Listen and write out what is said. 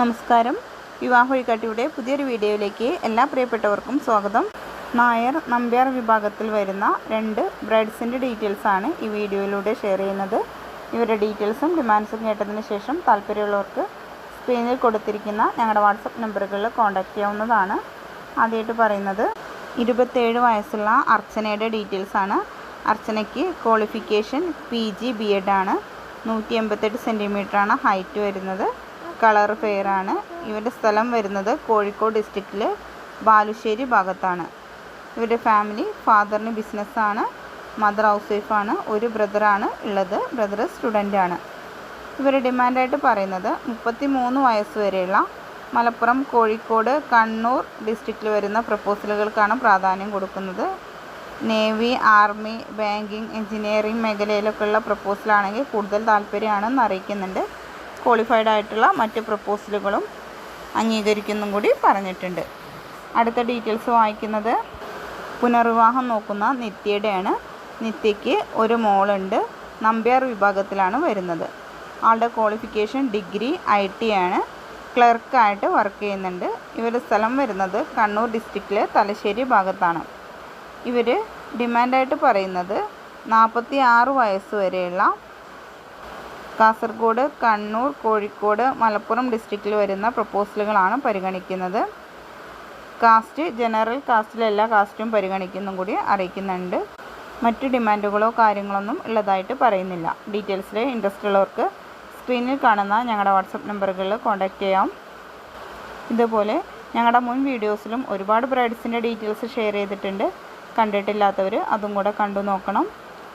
നമസ്കാരം. വിവാഹ വഴികാട്ടിയുടെ പുതിയൊരു വീഡിയോയിലേക്ക് എല്ലാ പ്രിയപ്പെട്ടവർക്കും സ്വാഗതം. നായർ നമ്പ്യാർ വിഭാഗത്തിൽ വരുന്ന രണ്ട് ബ്രൈഡ്സിന്റെ ഡീറ്റെയിൽസാണ് ഈ വീഡിയോയിലൂടെ ഷെയർ ചെയ്യുന്നത്. ഇവരുടെ ഡീറ്റെയിൽസും ഡിമാൻഡ്സും കേട്ടതിന് ശേഷം താല്പര്യമുള്ളവർക്ക് സ്ക്രീനിൽ കൊടുത്തിരിക്കുന്ന ഞങ്ങളുടെ വാട്സപ്പ് നമ്പറുകളിൽ കോൺടാക്റ്റ് ചെയ്യാവുന്നതാണ്. ആദ്യമായിട്ട് പറയുന്നത് ഇരുപത്തേഴ് വയസ്സുള്ള അർച്ചനയുടെ ഡീറ്റെയിൽസാണ് അർച്ചനയ്ക്ക് qualification P G B Ed ആണ്. നൂറ്റി എൺപത്തെട്ട് സെന്റിമീറ്ററാണ് ഹൈറ്റ് വരുന്നത്. കളർ ഫെയറാണ് ഇവരുടെ സ്ഥലം വരുന്നത് കോഴിക്കോട് ഡിസ്ട്രിക്റ്റിൽ ബാലുശ്ശേരി ഭാഗത്താണ്. ഇവരുടെ ഫാമിലി ഫാദറിന് ബിസിനസ്സാണ് മദർ ഹൗസ് വൈഫാണ് ഒരു ബ്രദറാണ് ഉള്ളത്. ബ്രദർ സ്റ്റുഡന്റാണ് ഇവർ ഡിമാൻഡായിട്ട് പറയുന്നത് മുപ്പത്തി മൂന്ന് വയസ്സ് വരെയുള്ള മലപ്പുറം കോഴിക്കോട് കണ്ണൂർ ഡിസ്ട്രിക്റ്റിൽ വരുന്ന പ്രപ്പോസലുകൾക്കാണ് പ്രാധാന്യം കൊടുക്കുന്നത്. നേവി ആർമി ബാങ്കിങ് എഞ്ചിനീയറിംഗ് മേഖലയിലൊക്കെയുള്ള പ്രപ്പോസലാണെങ്കിൽ കൂടുതൽ താല്പര്യമാണെന്ന് അറിയിക്കുന്നുണ്ട്. ക്വാളിഫൈഡ് ആയിട്ടുള്ള മറ്റ് പ്രപ്പോസലുകളും അംഗീകരിക്കുന്നും കൂടി പറഞ്ഞിട്ടുണ്ട്. അടുത്ത ഡീറ്റെയിൽസ് വായിക്കുന്നത് പുനർവിവാഹം നോക്കുന്ന നിത്യയുടെയാണ്. നിത്യയ്ക്ക് ഒരു മോളുണ്ട്. നമ്പ്യാർ വിഭാഗത്തിലാണ് വരുന്നത്. ആളുടെ ക്വാളിഫിക്കേഷൻ ഡിഗ്രി ഐ ടി ആണ്. ക്ലർക്കായിട്ട് വർക്ക് ചെയ്യുന്നുണ്ട്. ഇവരുടെ സ്ഥലം വരുന്നത് കണ്ണൂർ ഡിസ്ട്രിക്റ്റിലെ തലശ്ശേരി ഭാഗത്താണ്. ഇവർ ഡിമാൻഡായിട്ട് പറയുന്നത് നാൽപ്പത്തി ആറ് വയസ്സ് വരെയുള്ള കാസർഗോഡ് കണ്ണൂർ കോഴിക്കോട് മലപ്പുറം ഡിസ്ട്രിക്റ്റിൽ വരുന്ന പ്രപ്പോസലുകളാണ് പരിഗണിക്കുന്നത്. കാസ്റ്റ് ജനറൽ കാസ്റ്റിലെ എല്ലാ കാസ്റ്റും പരിഗണിക്കുന്നും കൂടി അറിയിക്കുന്നുണ്ട്. മറ്റു ഡിമാൻഡുകളോ കാര്യങ്ങളൊന്നും ഉള്ളതായിട്ട് പറയുന്നില്ല. ഡീറ്റെയിൽസിൽ ഇൻട്രസ്റ്റ് ഉള്ളവർക്ക് സ്ക്രീനിൽ കാണുന്ന ഞങ്ങളുടെ വാട്സപ്പ് നമ്പറുകളിൽ കോൺടാക്റ്റ് ചെയ്യാം. ഇതുപോലെ ഞങ്ങളുടെ മുൻ വീഡിയോസിലും ഒരുപാട് ബ്രൈഡ്സിന്റെ ഡീറ്റെയിൽസ് ഷെയർ ചെയ്തിട്ടുണ്ട്. കണ്ടിട്ടില്ലാത്തവർ അതും കൂടെ കണ്ടു നോക്കണം.